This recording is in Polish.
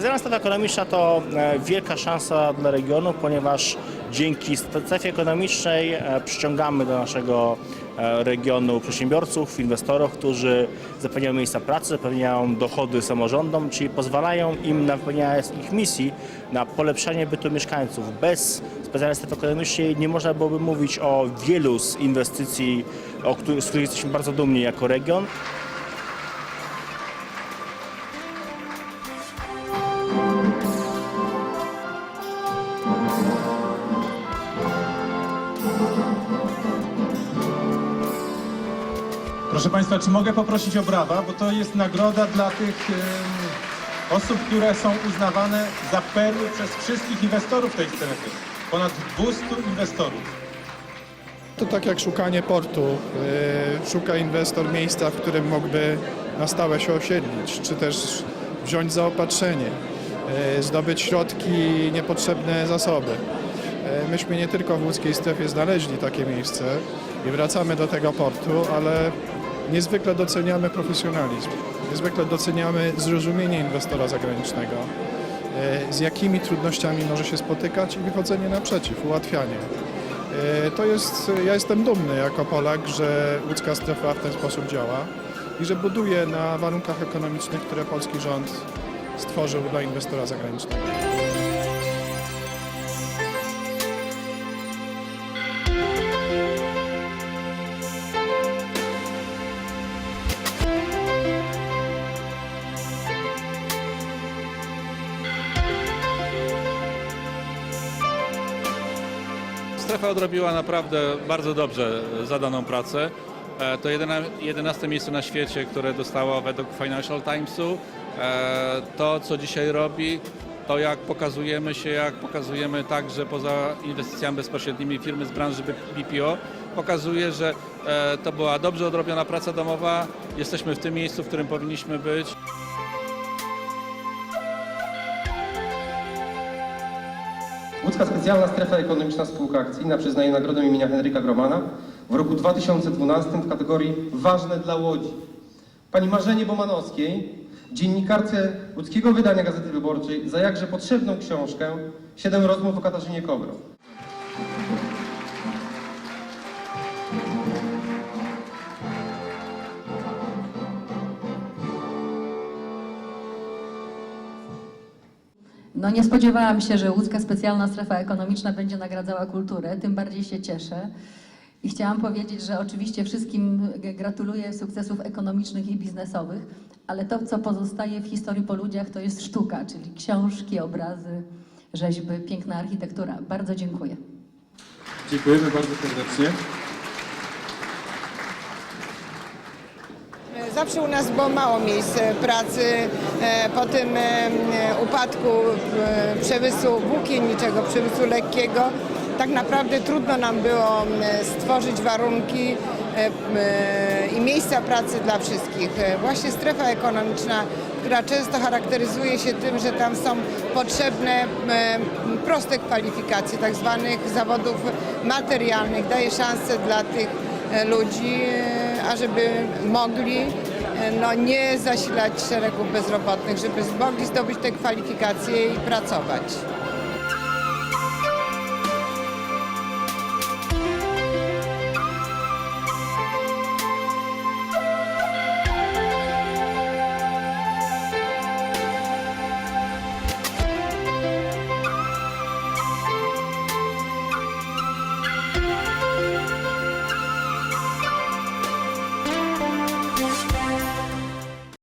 Specjalna strefa ekonomiczna to e, wielka szansa dla regionu, ponieważ dzięki strefie ekonomicznej e, przyciągamy do naszego e, regionu przedsiębiorców, inwestorów, którzy zapewniają miejsca pracy, zapewniają dochody samorządom, czyli pozwalają im na wypełnianie ich misji, na polepszanie bytu mieszkańców. Bez specjalnej strefy ekonomicznej nie można byłoby mówić o wielu z inwestycji, o z których jesteśmy bardzo dumni jako region. Proszę Państwa, czy mogę poprosić o brawa, bo to jest nagroda dla tych osób, które są uznawane za perły przez wszystkich inwestorów tej strefy. Ponad 200 inwestorów. To tak jak szukanie portu. Yy, Szuka inwestor miejsca, w którym mógłby na stałe się osiedlić, czy też wziąć zaopatrzenie, yy, zdobyć środki, niepotrzebne zasoby. Yy, Myśmy nie tylko w łódzkiej strefie znaleźli takie miejsce i wracamy do tego portu, ale niezwykle doceniamy profesjonalizm, niezwykle doceniamy zrozumienie inwestora zagranicznego, yy, z jakimi trudnościami może się spotykać i wychodzenie naprzeciw, ułatwianie. E, To jest, ja jestem dumny jako Polak, że łódzka strefa w ten sposób działa i że buduje na warunkach ekonomicznych, które polski rząd stworzył dla inwestora zagranicznego. Strefa odrobiła naprawdę bardzo dobrze zadaną pracę. E, To jedyna- 11 miejsce na świecie, które dostało według Financial Timesu. E, To, co dzisiaj robi, to jak pokazujemy się, jak pokazujemy także poza inwestycjami bezpośrednimi firmy z branży BPO, pokazuje, że e, to była dobrze odrobiona praca domowa. Jesteśmy w tym miejscu, w którym powinniśmy być. Łódzka Specjalna Strefa Ekonomiczna Spółka Akcyjna przyznaje nagrodę imienia Henryka Gromana w roku 2012 w kategorii Ważne dla Łodzi. Pani Marzenie Bomanowskiej, dziennikarce łódzkiego wydania Gazety Wyborczej za jakże potrzebną książkę Siedem rozmów o Katarzynie Kobro. No nie spodziewałam się, że łódzka specjalna strefa ekonomiczna będzie nagradzała kulturę, tym bardziej się cieszę. I chciałam powiedzieć, że oczywiście wszystkim gratuluję sukcesów ekonomicznych i biznesowych, ale to, co pozostaje w historii po ludziach, to jest sztuka, czyli książki, obrazy, rzeźby, piękna architektura. Bardzo dziękuję. Dziękujemy bardzo serdecznie. Zawsze u nas było mało miejsc e, pracy e, po tym e, upadku e, przemysłu włókienniczego, przemysłu lekkiego. Tak naprawdę trudno nam było stworzyć warunki e, i miejsca pracy dla wszystkich. E, Właśnie strefa ekonomiczna, która często charakteryzuje się tym, że tam są potrzebne proste kwalifikacje, tak zwanych zawodów materialnych, daje szansę dla tych e, ludzi, e, ażeby mogli e, no, nie zasilać szeregów bezrobotnych, żeby mogli zdobyć te kwalifikacje i pracować.